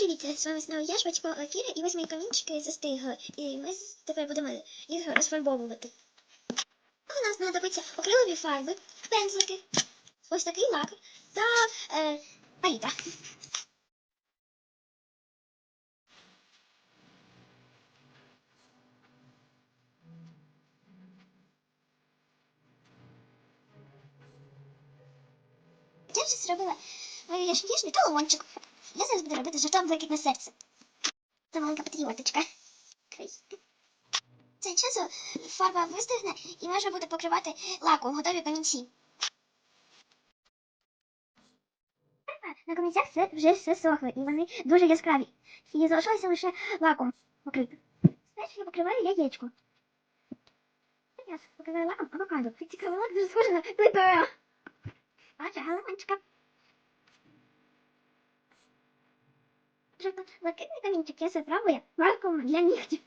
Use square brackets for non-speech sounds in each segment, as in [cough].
привіт! З вами знову я, Швачко Афіра, і ось мої камінчики застигли. І ми тепер будемо їх розфарбовувати. У нас знадобиться акрилові фарби, пензлики, ось такий лак та е, палітра. Я вже зробила мою яшніжний колончик. Я зараз буду робити жартом блакитне серце. Це маленька патріоточка. Кришки. Цей часу фарба вистигне і можна буде покривати лаком готові камінці. На камінцях це вже все сохло, і вони дуже яскраві. І залишилося лише лаком покрити. Знаєш, я покриваю яєчко. Я покриваю лаком авокадо. Цікавий лак дуже схожий на клипера. Бачу, галиманчика. Блакитний камінчик я спробую лаком для нігтів.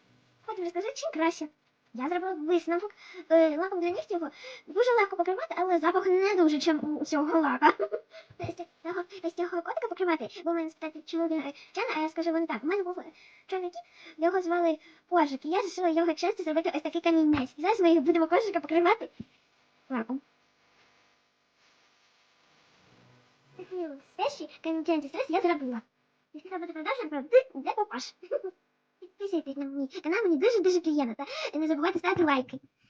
Потім розкажи, чим краще. Я зробила висновок. Е, лаком для нігтів дуже легко покривати, але запах не дуже, чим у цього лака. Ось цього- котика покривати, бо в мене спитати, він е, а я скажу вам так. У мене був е, кіт, його звали Кожик, і я вирішила його чесно зробити ось такий камінець. І зараз ми будемо кожика покривати лаком. Перші камінченці зараз я зробила. Якщо треба буде продовжувати, де попаш. [laughs] Підписуйтесь на мій канал, мені дуже-дуже приємно. Та не забувайте ставити лайки.